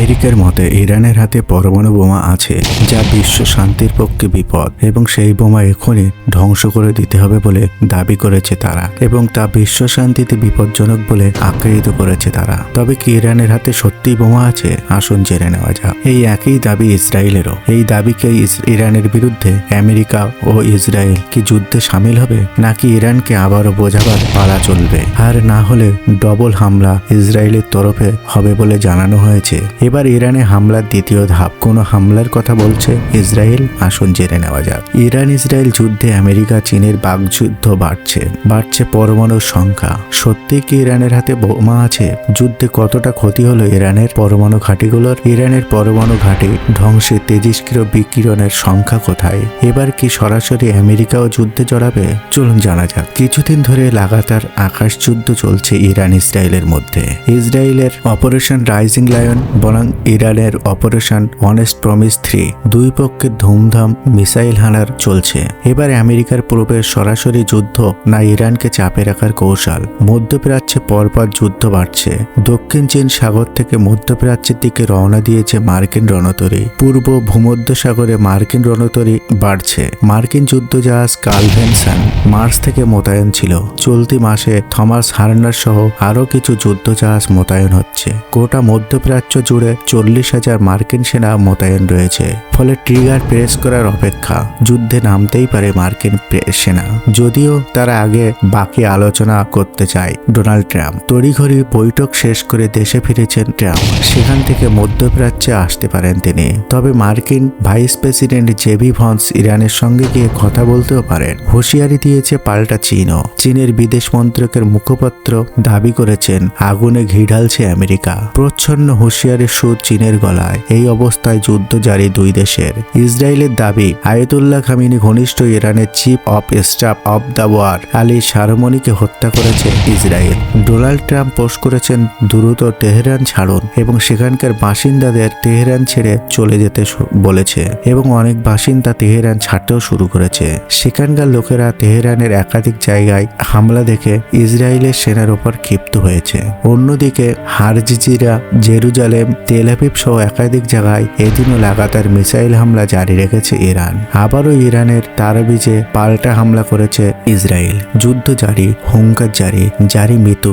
আমেরিকার মতে, ইরানের হাতে পরমাণু বোমা আছে যা বিশ্ব শান্তির পক্ষে বিপদ এবং সেই বোমা এখনই ধ্বংস করে দিতে হবে বলে দাবি করেছে তারা এবং তা বিশ্ব শান্তিতে বিপজ্জনক বলে আখ্যায়িত করেছে তারা। তবে কি ইরানের হাতে সত্যি বোমা আছে? আসুন জেনে নেওয়া যাক। এই একই দাবি ইসরায়েলেরও। এই দাবিকে ইরানের বিরুদ্ধে আমেরিকা ও ইসরায়েল কি যুদ্ধে সামিল হবে? নাকি ইরানকে আবারও বোঝাবার পালা চলবে? আর না হলে ডবল হামলা ইসরায়েলের তরফে হবে বলে জানানো হয়েছে। এবার ইরানে হামলার দ্বিতীয় ধাপ। কোন হামলার কথা বলছে ইসরায়েল? আসুন জেনে নেওয়া যাক। ইরান ইসরায়েল যুদ্ধে আমেরিকা, চীনের বাগযুদ্ধ বাড়ছে। বাড়ছে পরমাণুর সংখ্যা। সত্যি কি ইরানের হাতে বোমা আছে? যুদ্ধে কতটা ক্ষতি হলো ইরানের পরমাণু ঘাঁটিগুলোর? ইরানের পরমাণু ঘাঁটি ধ্বংসে তেজস্ক্রিয় বিকিরণের সংখ্যা কোথায়? এবার কি সরাসরি আমেরিকাও যুদ্ধে জড়াবে? চলুন জানা যাক। কিছুদিন ধরে লাগাতার আকাশ যুদ্ধ চলছে ইরান ইসরায়েলের মধ্যে। ইসরায়েলের অপারেশন রাইজিং লায়ন বনাম ইরানের অপারেশন অনেস্ট প্রমিস থ্রি দুই পক্ষের ধুমধাম মিসাইল হানার চলছে। এবার আমেরিকার পূর্বে সরাসরি যুদ্ধ না ইরানকে চাপে রাখার কৌশল। মধ্যপ্রাচ্যে পরপর যুদ্ধ বাড়ছে। দক্ষিণ চীন সাগর থেকে মধ্যপ্রাচ্যের দিকে রওনা দিয়েছে মার্কিন রণতরী। পূর্ব ভূমধ্য সাগরে মার্কিন রণতরী বাড়ছে। মার্কিন যুদ্ধজাহাজ কালভেনসান মার্চ থেকে মোতায়েন ছিল। চলতি মাসে থমাস হার্নার সহ আরও কিছু যুদ্ধ যুদ্ধজাহাজ মোতায়েন হচ্ছে। গোটা মধ্যপ্রাচ্য জুড়ে চল্লিশ হাজার মার্কিন সেনা মোতায়েন রয়েছে। ফলে ট্রিগার প্রেস করার অপেক্ষা যুদ্ধে নামতেই পারে মার্কিন সেনা। যদিও তারা আগে বাকি আলোচনা করতে চায় ডোনাল্ড ট্রাম্প। তড়িঘড়ি বৈঠক শেষ করে দেশে ফিরেছেন ট্রাম্প। সেখান থেকে মধ্যপ্রাচ্যে আসতে পারেন তিনি। তবে মার্কিন ভাইস প্রেসিডেন্ট জেবি ভন্স ইরানের সঙ্গে গিয়ে কথা বলতেও পারেন। হুঁশিয়ারি দিয়েছে পাল্টা চীনও। চীনের বিদেশ মন্ত্রকের মুখপাত্র দাবি করেছেন, আগুনে ঘি ঢালছে আমেরিকা। প্রচ্ছন্ন হুঁশিয়ারির সুর চীনের গলায়। এই অবস্থায় যুদ্ধ জারি দুই দেশের। ইসরায়েলের দাবি, আয়তুল্লাহ খামিনি ঘনিষ্ঠ ইরানের chief of staff of the war, Ali সারমনিকে হত্যা করেছে ইসরায়েল। ডোনাল্ড ট্রাম্প পোস্ট করেছেন, দ্রুত তেহরান ছাড়ুন এবং সেখানকার বাসিন্দাদের তেহরান ছেড়ে চলে যেতে বলেছে। এবং অনেক বাসিন্দা তেহরান ছাড়তেও শুরু করেছে। সেখানকার লোকেরা তেহরানের একাধিক জায়গায় হামলা দেখে ইসরায়েলের সেনার ওপর ক্ষিপ্ত হয়েছে। অন্যদিকে হারজিজিরা জেরুজালেম তেলাপিপ সহ একাধিক জায়গায় এদিনও লাগাতার মিসাইল হামলা জারি রেখেছে ইরান। আবারও ইরানের তারাবিজে পাল্টা হামলা করেছে ইসরায়েল, যুদ্ধ জারি, হুঙ্কার জারি জারি মৃত্যু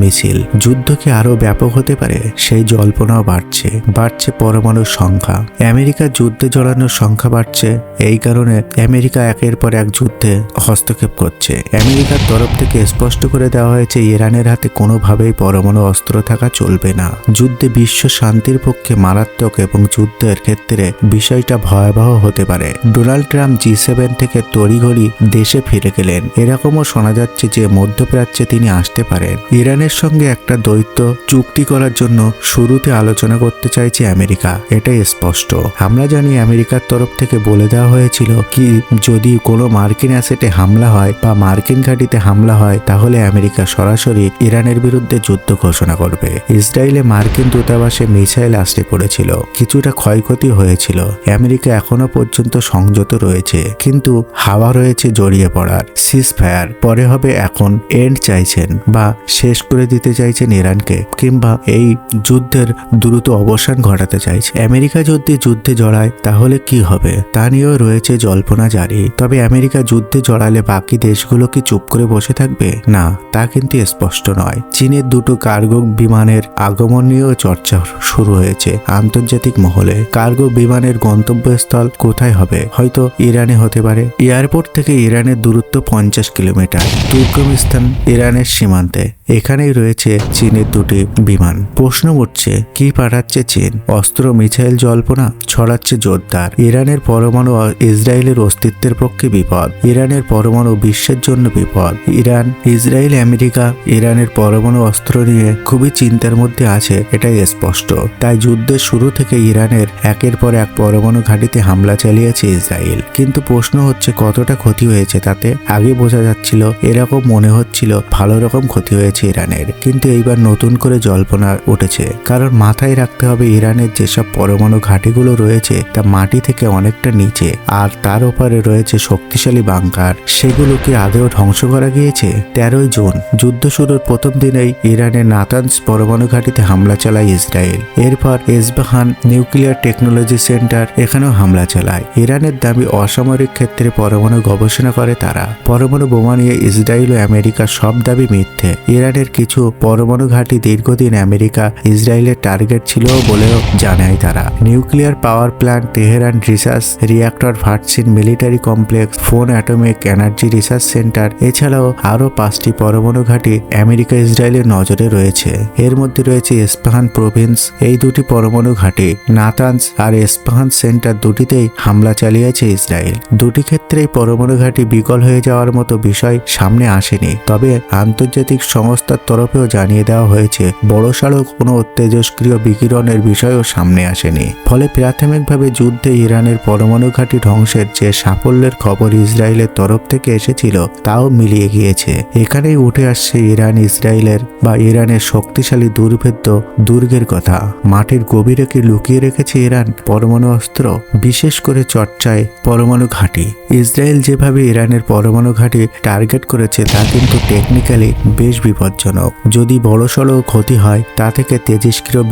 মিছিল। যুদ্ধ কি আরও ব্যাপক হতে পারে? সেই জল্পনাও বাড়ছে। বাড়ছে পরমাণুর সংখ্যা। আমেরিকা যুদ্ধে জড়ানোর সংখ্যা বাড়ছে। এই কারণে আমেরিকা একের পর এক যুদ্ধে হস্তক্ষেপ করছে। আমেরিকার তরফ থেকে স্পষ্ট করে দেওয়া হয়েছে, ইরানের হাতে কোনোভাবেই পরমাণু অস্ত্র থাকা চলবে না। যুদ্ধে বিশ্ব শান্তির পক্ষে মারাত্মক এবং যুদ্ধের ক্ষেত্রে বিষয়টা ভয়াবহ হতে পারে। ডোনাল্ড ট্রাম্প জি সেভেন থেকে তড়িঘড়ি দেশে ফিরে গেলেন। এরকমও শোনা যাচ্ছে যে মধ্যপ্রাচ্যে তিনি আসতে পারেন। ইরানের সঙ্গে একটা দ্বৈত চুক্তি করার জন্য শুরুতে আলোচনা করতে চাইছে আমেরিকা। এটাই স্পষ্ট। আমরা জানি আমেরিকার তরফ থেকে বলে দেওয়া হয়েছিল কি, যদি কোনো মার্কিন অ্যাসেটে হামলা হয় বা মার্কিন ঘাঁটিতে হামলা হয়, তাহলে আমেরিকা সরাসরি ইরানের বিরুদ্ধে যুদ্ধ ঘোষণা করবে। ইসরায়েলে মার্কিন দূতাবাসে মিসাইল আসতে পড়েছিল। কিছুটা ক্ষয়ক্ষতি হয়েছিল। আমেরিকা এখনও পর্যন্ত সংযত রয়েছে। কিন্তু হাওয়া রয়েছে জড়িয়ে পড়ার। সিজ ফায়ার পরে হবে এখন। এন্ড চাইছেন বা শেষ করে দিতে চাইছেন ইরানকে। কিংবা এই যুদ্ধের দ্রুত অবসান ঘটাতে চাইছে। আমেরিকা যদি যুদ্ধে জড়ায়, তাহলে কি হবে? তা নিয়েও রয়েছে জল্পনা জারি। তবে আমেরিকা যুদ্ধে জড়ালে বাকি দেশগুলো কি চুপ করে বসে থাকবে? না, তা কিন্তু স্পষ্ট নয়। চীনের দুটো কার্গো বিমানের আগমন নিয়েও চর্চা শুরু হয়েছে। আন্তর্জাতিক মহলে কার্গো বিমানের গন্তব্যস্থল কোথায় হবে? হয়তো ইরানে হতে পারে। এয়ারপোর্ট থেকে ইরানের দূরত্ব পঞ্চাশ কিলোমিটার। তুর্কমিস্তান ইরানের সীমান্তে। এখানেই রয়েছে চীনের দুটি বিমান। প্রশ্ন উঠছে, কি পাঠাচ্ছে চীন? অস্ত্র, মিসাইল, জল্পনা? ছড়াচ্ছে জোরদার। ইরানের পরমাণু ইসরায়েলের অস্তিত্বের পক্ষে বিপদ। ইরানের পরমাণু বিশ্বের জন্য বিপদ। ইরান, ইসরায়েল, আমেরিকা ইরানের পরমাণু অস্ত্র নিয়ে খুবই চিন্তার মধ্যে আছে, এটাই স্পষ্ট। তাই যুদ্ধের শুরু থেকে ইরানের একের পর এক পরমাণু ঘাঁটিতে হামলা চালিয়েছে ইসরায়েল। কিন্তু প্রশ্ন হচ্ছে, কতটা ক্ষতি হয়েছে তাতে? আগে বোঝা যাচ্ছিল, এরকম মনে হচ্ছিল ভালো রকম ক্ষতি হয়েছে ইরানের। কিন্তু এইবার নতুন করে জল্পনা উঠেছে। কারণ মাথায় রাখতে হবে, ইরানের যেসব পরমাণু ঘাঁটিগুলো রয়েছে, তা মাটি থেকে অনেকটা নিচে। আর তার ওপারে রয়েছে শক্তিশালী বাংকার। সেগুলো কি আদেও ধ্বংস করা গিয়েছে? তেরোই জুন, যুদ্ধ শুরুর প্রথম দিনেই ইরানের নাতানস পরমাণু ঘাঁটিতে হামলা চালায় ইসরায়েল। এরপর এসবাহান নিউক্লিয়ার টেকনোলজি সেন্টার এখানেও হামলা চালায়। ইরানের দাবি অসামরিক ক্ষেত্রে পরমাণু গবেষণা করে তারা। পরমাণু বোমা নিয়ে ইসরায়েল ও আমেরিকার সব দাবি মিথ্যে। ইরানের কিছু পরমাণু ঘাঁটি দীর্ঘদিন আমেরিকা ইসরায়েলের টার্গেট ছিল বলেও জানায় তারা। Nuclear power plant Tehran research reactor ভার্সিন military complex ফোন অ্যাটমিক এনার্জি রিসার্চ সেন্টার, এছাড়াও আরও পাঁচটি পরমাণু ঘাঁটি আমেরিকা ইসরায়েলের নজরে রয়েছে। এর মধ্যে রয়েছে এসপাহান প্রভিন্স এই দুটি পরমাণু ঘাঁটি নাতানস আর এসপাহান সেন্টার দুটিতেই হামলা চালিয়েছে ইসরায়েল। দুটি ক্ষেত্রেই পরমাণু ঘাঁটি বিকল হয়ে যাওয়ার মতো বিষয় সামনে আসেনি, তবে আন্তর্জাতিক সংস্থার তরফেও জানিয়ে দেওয়া হয়েছে বড়সড় কোনো তেজস্ক্রিয় বিকিরণের বিষয়ও সামনে আসেনি। ফলে প্রাথমিকভাবে যুদ্ধে ইরানের পরমাণু ঘাঁটি ধ্বংসের যে সাফল্যের খবর ইসরায়েলের তরফ থেকে এসেছিল, তাও মিলিয়ে গিয়েছে। এখানেই উঠে আসছে ইরান ইসরায়েলের বা ইরানের শক্তিশালী দুর্ভেদ্য দুর্গের কথা। মাটির গভীরে কি লুকিয়ে রেখেছে ইরান পরমাণু অস্ত্র, বিশেষ করে চর্চায় পরমাণু ঘাঁটি। ইসরায়েল যেভাবে ইরানের পরমাণু ঘাঁটি টার্গেট করেছে, তা কিন্তু টেকনিক্যালি বেশ বিপজ্জনক। যদি বড়সড় ক্ষতি হয়, তা থেকে তেজস্ক্রিয়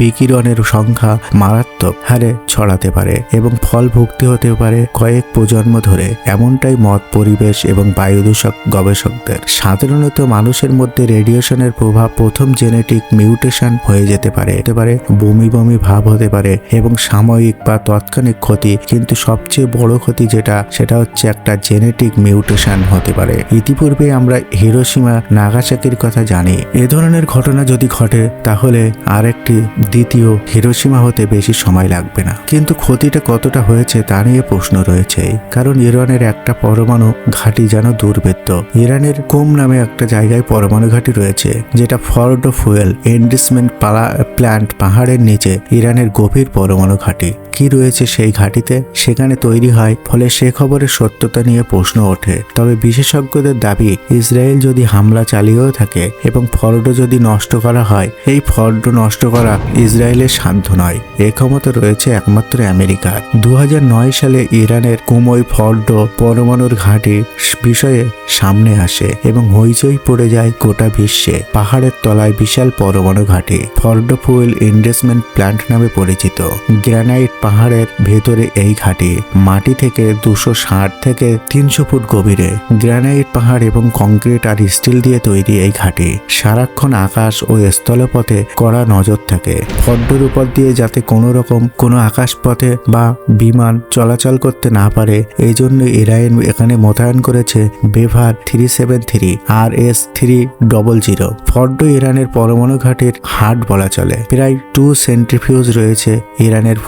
বিকিরণের সংখ্যা মারাত্মক হারে ছড়াতে পারে এবং ফল ভুক্তি হতে পারে কয়েক প্রজন্ম ধরে। এমনটাই মত পরিবেশ এবং বায়ু দূষক গবেষকদের। সাধারণত মানুষের মধ্যে রেডিয়েশনের প্রভাব প্রথম জেনেটিক মিউটেশন হয়ে যেতে পারে। পারে, বমি বমি ভাব হতে পারে এবং সাময়িক বা তাৎক্ষণিক ক্ষতি, কিন্তু সবচেয়ে বড় ক্ষতি যেটা, সেটা হচ্ছে একটা জেনেটিক মিউটেশন হতে পারে। ইতিপূর্বে আমরা হিরোসীমা নাগাসাকির কথা জানি। এ ধরনের ঘটনা যদি ঘটে, তাহলে আরেকটি দ্বিতীয় হিরোসীমা হতে বেশি সময় লাগবে না। কিন্তু ক্ষতিটা কতটা হয়েছে, তা নিয়ে প্রশ্ন রয়েছে। কারণ ইরানের একটা পরমাণু ঘাঁটি যেন দুর্বৃত্ত। ইরানের কোম নামে একটা জায়গায় পরমাণু ঘাঁটি রয়েছে, যেটা ফর্ডো ফুয়েল, এন্ডিসমেন্ট পালা প্ল্যান্ট পাহাড়ের নিচে ইরানের গভীর পরমাণু ঘাঁটি। কি রয়েছে সেই ঘাঁটিতে? সেখানে তৈরি হয়, ফলে সে খবরের সত্যতা নিয়ে প্রশ্ন ওঠে। তবে বিশেষজ্ঞদের দাবি, ইসরায়েল যদি হামলা চালিয়েও থাকে এবং ফর্ডো যদি নষ্ট করা হয়, এই ফর্ডো নষ্ট করা ইসরায়েলের সাধ্য নয়। এ ক্ষমতা রয়েছে একমাত্র আমেরিকার। দু সালে ইরানের কুমই ফর্ডো পরমাণুর ঘাঁটি বিষয়ে সামনে আসে এবং হইচই পড়ে যায় গোটা বিশ্বে। পাহাড়ের তলায় বিশাল পরমাণু ঘাঁটি ফর্ডো ফুয়েল ইনভেস্টমেন্ট প্ল্যান্ট নামে পরিচিত। গ্রানাইট পাহাড়ের ভেতরে এই ঘাঁটি মাটি থেকে দুশো ষাট থেকে তিনশো ফুট গভীরে। গ্রানাইট পাহাড় এবং কংক্রিট আর স্টিল দিয়ে তৈরি এই ঘাঁটি সারাক্ষণ আকাশ ও স্থলপথে কড়া নজর থাকে। ফর্ডোর উপর দিয়ে যাতে কোনো রকম কোনো আকাশপথে বা বিমান চলাচল করতে না পারে এই জন্য ইরান এখানে মোতায়েন করেছে Bavar three seven three R S three double zero. Fordow ইরানের পরমাণু ঘাটের হাট বলা চলে। প্রায় টু সেন্ট্রিফিউজ রয়েছে ইরানের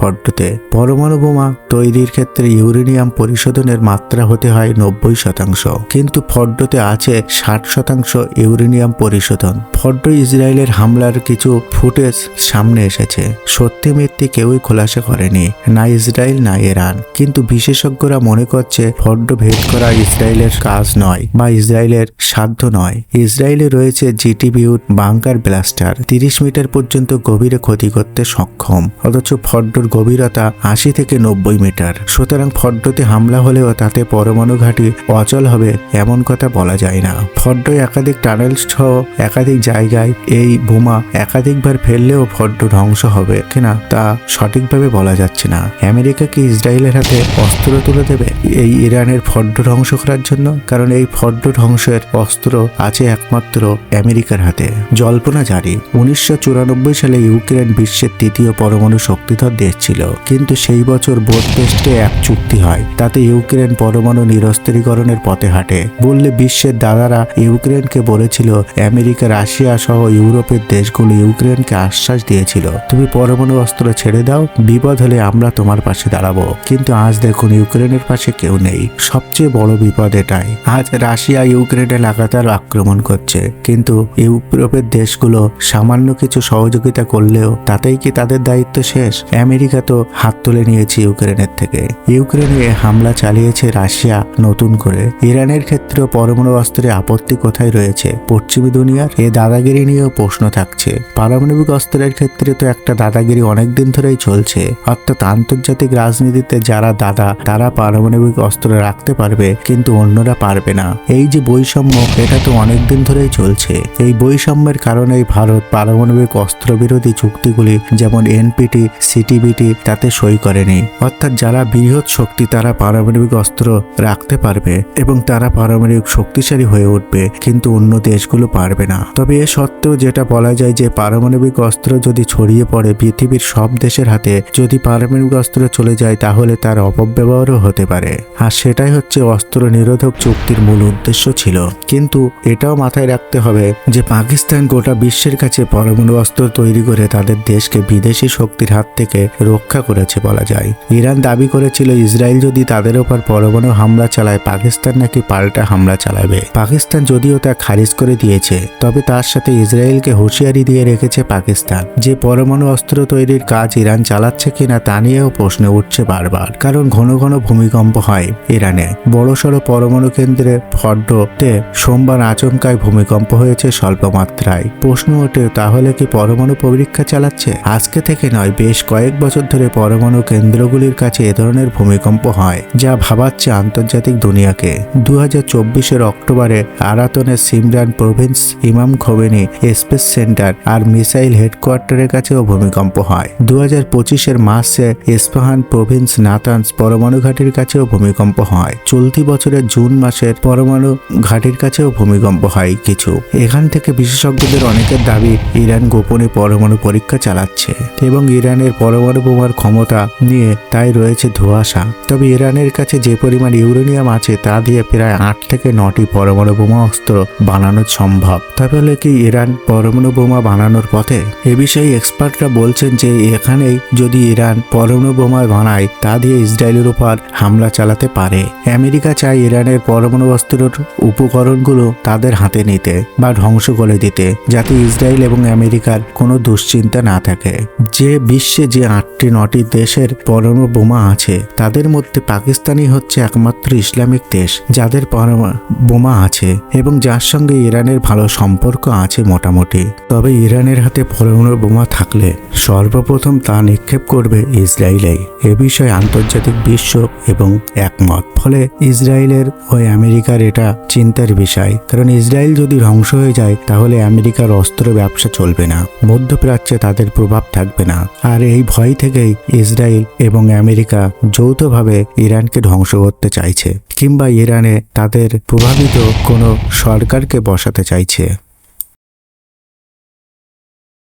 পরমাণু বোমা তৈরির ক্ষেত্রে ইউরেনিয়াম পরিশোধনের মাত্রা হতে হয় নব্বই শতাংশ। কিন্তু ফর্ডোতে আছে ষাট শতাংশ ইউরেনিয়াম পরিশোধন। ফর্ডো ইসরায়েলের হামলার কিছু ফুটেজ সামনে এসেছে। সত্যি মিথ্যে কেউই খোলাসা করেনি, না ইসরায়েল, না ইরান। কিন্তু বিশেষজ্ঞরা মনে করছে ফর্ডো ভেদ করা ইসরায়েলের কাজ নয় বা ইসরায়েলের সাধ্য নয়। ইসরায়েলে রয়েছে জিটিবিউট বাংকার ব্লাস্টার। তিরিশ মিটার পর্যন্ত গভীরে ক্ষতি করতে সক্ষম। অথচ ফর্ডোর গভীরতা আশি থেকে নব্বই মিটার। সুতরাং ফর্ডোতে হামলা হলেও তাতে পরমাণু ঘাঁটি অচল হবে এমন কথা বলা যায় না। ফর্ডো একাধিক টানেল সহ একাধিক জায়গায় এই বোমা একাধিকবার ফেললেও ফর্ডো ধ্বংস হবে কিনা তা সঠিকভাবে বলা যাচ্ছে না। আমেরিকা কি ইসরায়েলের হাতে অস্ত্র তুলে দেবে এই ইরানের ফড্ড ধ্বংস করার জন্য? কারণ এই ফড্ড ধ্বংসের অস্ত্র আছে একমাত্র আমেরিকার হাতে। জল্পনা জারি। উনিশশো চুরানব্বই সালে ইউক্রেন বিশ্বের তৃতীয় পরমাণু শক্তিধর দেশ ছিল। কিন্তু সেই বছর বোধপেস্টে এক চুক্তি হয়। তাতে ইউক্রেন পরমাণু নিরস্ত্রীকরণের পথে হাঁটে। বললে বিশ্বের দাদারা ইউক্রেনকে বলেছিল, আমেরিকা, রাশিয়া সহ ইউরোপের দেশগুলো ইউক্রেনকে আশ্বাস দিয়েছিল। তুমি পরমাণু অস্ত্র ছেড়ে দাও, বিপদ হলে আমরা তোমার পাশে দাঁড়াবো। কিন্তু আজ দেখুন ইউক্রেনের পাশে কেউ নেই। সবচেয়ে বড় বিপদ এটাই। আজ রাশিয়া ইউক্রেনে লাগাতার আক্রমণ করছে। কিন্তু ইউরোপের দেশগুলো সামান্য কিছু সহযোগিতা করলেও তাতেই কি তাদের দায়িত্ব শেষ? আমেরিকা তো হাত তুলে নিয়েছে ইউক্রেনের থেকে। ইউক্রেনে হামলা চালিয়েছে রাশিয়া নতুন করে। ইরানের ক্ষেত্রেও পরমাণু অস্ত্রে আপত্তি কোথায় রয়েছে? পশ্চিমী দুনিয়ার এ দাদাগিরি নিয়েও প্রশ্ন থাকছে। পারমাণবিক অস্ত্রের ক্ষেত্রে তো একটা দাদাগিরি অনেকদিন ধরেই চলছে। অর্থাৎ আন্তর্জাতিক রাজনীতিতে যারা দাদা, তারা পারমাণবিক অস্ত্র রাখতে পারবে, কিন্তু অন্যরা পারবে না। এই যে বৈষম্য, এটা তো অনেকদিন ধরেই চলছে। এই বৈষম্যের কারণেই ভারত পারমাণবিক অস্ত্র বিরোধী চুক্তিগুলি, যেমন এনপিটি, সিটিবিটি, তাতে সই করেনি অর্থাৎ যারা বৃহৎ শক্তি, তারা পারমাণবিক অস্ত্র রাখতে পারবে এবং তারা পারমাণবিক শক্তিশালী হয়ে উঠবে, কিন্তু অন্য দেশগুলো পারবে না। তবে এ সত্ত্বেও যেটা বলা যায় যে, পারমাণবিক অস্ত্র যদি ছড়িয়ে পড়ে পৃথিবীর সব দেশের হাতে, যদি পারমাণবিক অস্ত্র চলে যায়, তাহলে তার অপব্যবহারও হতে পারে। আর সেটাই হচ্ছে অস্ত্র নিরোধক চুক্তির মূল উদ্দেশ্য ছিল। কিন্তু এটাও মাথায় রাখতে হবে যে, পাকিস্তান গোটা বিশ্বের কাছে পরমাণু অস্ত্র তৈরি করে তাদের দেশকে বিদেশি শক্তির হাত থেকে রক্ষা করেছে বলা যায়। ইরান দাবি করেছিল, ইসরায়েল যদি তাদের ওপর পরমাণু হামলা চালায়, পাকিস্তান নাকি পাল্টা হামলা চালাবে। পাকিস্তান যদিও তা খারিজ করে দিয়েছে, তবে তার সাথে ইসরায়েলকে হুঁশিয়ারি দিয়ে রেখেছে পাকিস্তান। যে পরমাণু অস্ত্র তৈরির কাজ ইরান চালাচ্ছে কিনা তা নিয়েও প্রশ্ন উঠছে বারবার, কারণ ঘন ঘন ভূমিকম্প হয় ইরানে। বড়সড় পরমাণু কেন্দ্রে ফড্ডতে সোমবার আচমকায় ভূমিকম্প হয়েছে স্বল্প মাত্রায় প্রশ্ন ওঠে, তাহলে কি পরমাণু পরীক্ষা চালাচ্ছে? আজকে থেকে নয়, বেশ কয়েক বছর ধরে পরমাণু কেন্দ্রগুলির কাছে এ ধরনের ভূমিকম্প হয়, যা ভাবাচ্ছে আন্তর্জাতিক দুনিয়াকে। দু হাজার অক্টোবরে আরাতনের Semnan province Imam Khomeini space centre আর মিসাইল হেডকোয়ার্টারের কাছেও ভূমিকম্প হয়। দু হাজার পঁচিশের মার্চে ইস্পাহান প্রভিন্স নাতানস পরমাণু ঘাটির কাছেও ভূমিকম্প হয়। চলতি বছরের জুন মাসের পরমাণু ঘাটির কাছেও ভূমিকম্প হয় কিছু। এখান থেকে বিশেষজ্ঞদের অনেকের দাবি, ইরান গোপনে পরমাণু পরীক্ষা চালাচ্ছে এবং ইরানের পরমাণু বোমার ক্ষমতা নিয়ে তাই রয়েছে ধোঁয়াশা। তবে ইরানের কাছে যে পরিমাণ ইউরেনিয়াম আছে তা দিয়ে প্রায় আট থেকে নটি পরমাণু বোমা অস্ত্র বানানো সম্ভব। তাহলে কি ইরান পরমাণু বোমা বানানোর পথে? এ বিষয়ে এক্সপার্টরা বলছেন যে এখানেই যদি ইরান পরমাণু বোমা বানায়, তা দিয়ে ইসরায়েলের উপর হামলা চালাতে পারে। আমেরিকা চায় ইরানের পরমাণু অস্ত্রের উপকরণগুলো তাদের হাতে নিতে বা ধ্বংস করে দিতে, যাতে ইসরায়েল এবং আমেরিকার কোনো দুশ্চিন্তা না থাকে। যে বিশ্বে যে আটটি নটি দেশের পরমাণু বোমা আছে। তাদের মধ্যে পাকিস্তানই হচ্ছে একমাত্র ইসলামিক দেশ, যাদের পরমা বোমা আছে এবং যার সঙ্গে ইরানের ভালো সম্পর্ক আছে মোটামুটি। তবে ইরানের হাতে পরমাণু বোমা থাকলে সর্বপ্রথম তা নিক্ষেপ করবে ইসরায়েলেই এ বিষয়ে আন্তর্জাতিক বিশ্ব এবং একমত। ফলে ইসরায়েলের ও আমেরিকার এটা চিন্তার বিষয়। কারণ ইসরায়েল যদি ধ্বংস হয়ে যায়, তাহলে আমেরিকার অস্ত্র ব্যবসা চলবে না। মধ্যপ্রাচ্যে তাদের প্রভাব থাকবে না। আর এই ভয় থেকেই ইসরায়েল এবং আমেরিকা যৌথভাবে ইরানকে ধ্বংস করতে চাইছে কিংবা ইরানে তাদের প্রভাবিত কোনো সরকারকে বসাতে চাইছে।